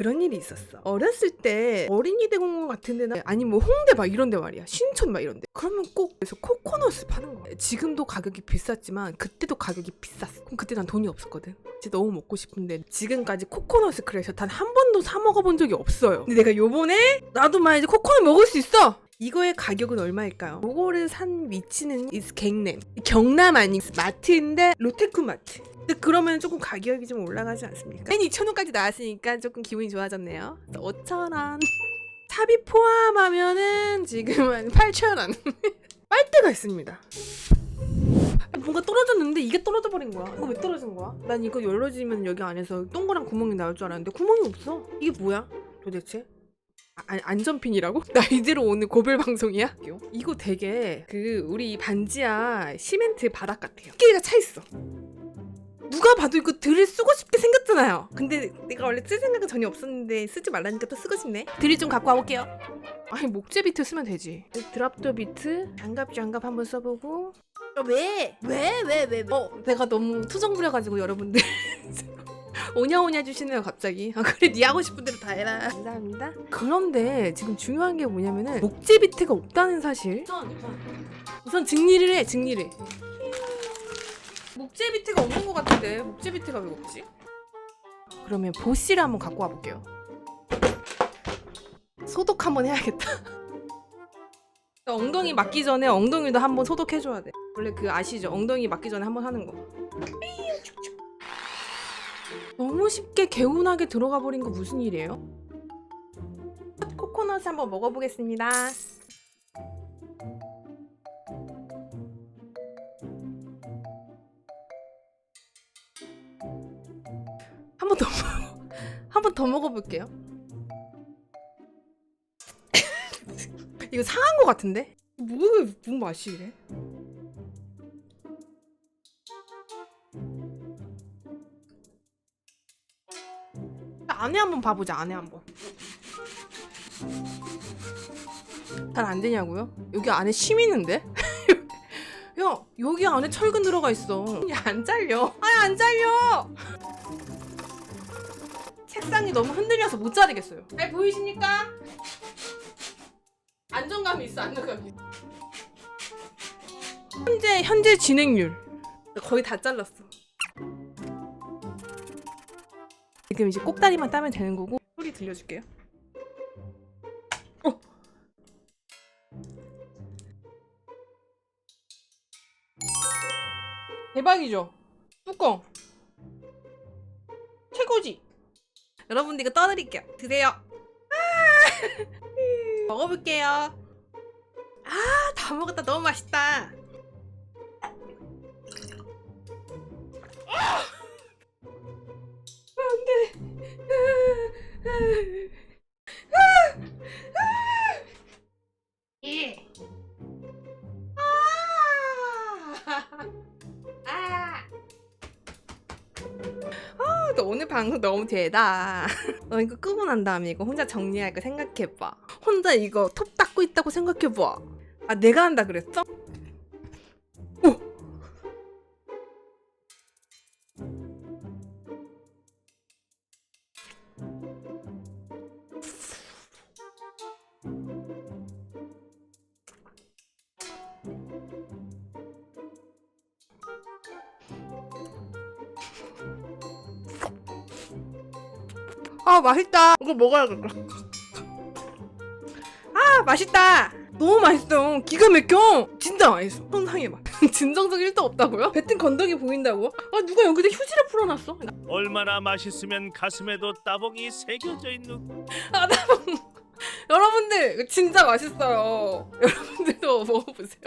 그런 일이 있었어. 어렸을 때 어린이 대공원 같은 데나 아니 뭐 홍대 막 이런 데 말이야. 신촌 막 이런 데. 그러면 꼭 그래서 코코넛을 파는 거야. 지금도 가격이 비쌌지만 그때도 가격이 비쌌어. 그럼 그때 난 돈이 없었거든. 진짜 너무 먹고 싶은데 지금까지 코코넛을 그래서 단 한 번도 사 먹어본 적이 없어요. 근데 내가 요번에 나도 막 이제 코코넛 먹을 수 있어. 이거의 가격은 얼마일까요? 이거를 산 위치는 is 경남. 경남 아닌 마트인데 롯데쿠 마트. 그러면 조금 가격이 좀 올라가지 않습니까? 2,000원까지 나왔으니까 조금 기분이 좋아졌네요. 5,000원. 삽입 포함하면은 지금은 8,000원. 빨대가 있습니다. 뭔가 떨어졌는데 이게 떨어져 버린 거야. 이거 왜 떨어진 거야? 난 이거 열어지면 여기 안에서 동그란 구멍이 나올 줄 알았는데 구멍이 없어. 이게 뭐야? 도대체? 아, 안전핀이라고? 나 이대로 오늘 고별 방송이야? 이거 되게 그 우리 반지하 시멘트 바닥 같아요. 끼가 차 있어. 누가 봐도 이거 드릴 쓰고 싶게 생겼잖아요. 근데 내가 원래 쓸 생각은 전혀 없었는데 쓰지 말라니까 또 쓰고 싶네. 드릴 좀 갖고 와볼게요. 아니 목재 비트 쓰면 되지. 드랍도 비트, 장갑 장갑 한번 써보고. 어, 왜? 왜? 왜? 왜? 어, 내가 너무 투정 부려가지고 여러분들 오냐오냐 주시네요 갑자기. 아, 그래 네 하고 싶은 대로 다 해라. 감사합니다. 그런데 지금 중요한 게 뭐냐면은 목재 비트가 없다는 사실. 우선 증리를 해, 증리를. 목재 비트가 없는 것 같은데 목재 비트가 왜 없지? 그러면 보씨를 한번 갖고 와볼게요. 소독 한번 해야겠다. 엉덩이 맞기 전에 엉덩이도 한번 소독해줘야 돼. 원래 그 아시죠? 엉덩이 맞기 전에 한번 하는 거. 너무 쉽게 개운하게 들어가 버린 거 무슨 일이에요? 코코넛 한번 먹어보겠습니다. 한 번 더, 한 번 더 먹어볼게요. 이거 상한 거 같은데? 뭐가 무슨 맛이 이래? 안에 한번 봐보자 안에 한번. 잘 안 되냐고요? 여기 안에 심 있는데? 야 여기 안에 철근 들어가 있어. 야안 잘려. 아예 안 잘려! 책상이 너무 흔들려서 못 자르겠어요. 잘 보이십니까? 안정감이 있어 안정감이. 현재 현재 진행률. 거의 다 잘랐어 지금 이제 꼭다리만 따면 되는 거고 소리 들려줄게요. 어. 대박이죠? 뚜껑 최고지? 여러분들 이거 떠드릴게요. 드세요. 아! 먹어볼게요. 아, 다 먹었다. 너무 맛있다. 예. 아. 아, 너 오늘 방송 너무 대다. 너 이거 끄고 난 다음에 이거 혼자 정리할 거 생각해봐. 혼자 이거 톱 닦고 있다고 생각해봐. 아, 내가 한다 그랬어? 아 맛있다. 이거 먹어야겠다 아 맛있다. 너무 맛있어. 기가 막혀. 진짜 맛있어. 손상해 봐. 진정성 1도 없다고요? 뱉은 건더기 보인다고? 아 누가 여기다 휴지를 풀어놨어? 얼마나 맛있으면 가슴에도 따봉이 새겨져 있는 아 나봉 여러분들 진짜 맛있어요. 여러분들도 먹어보세요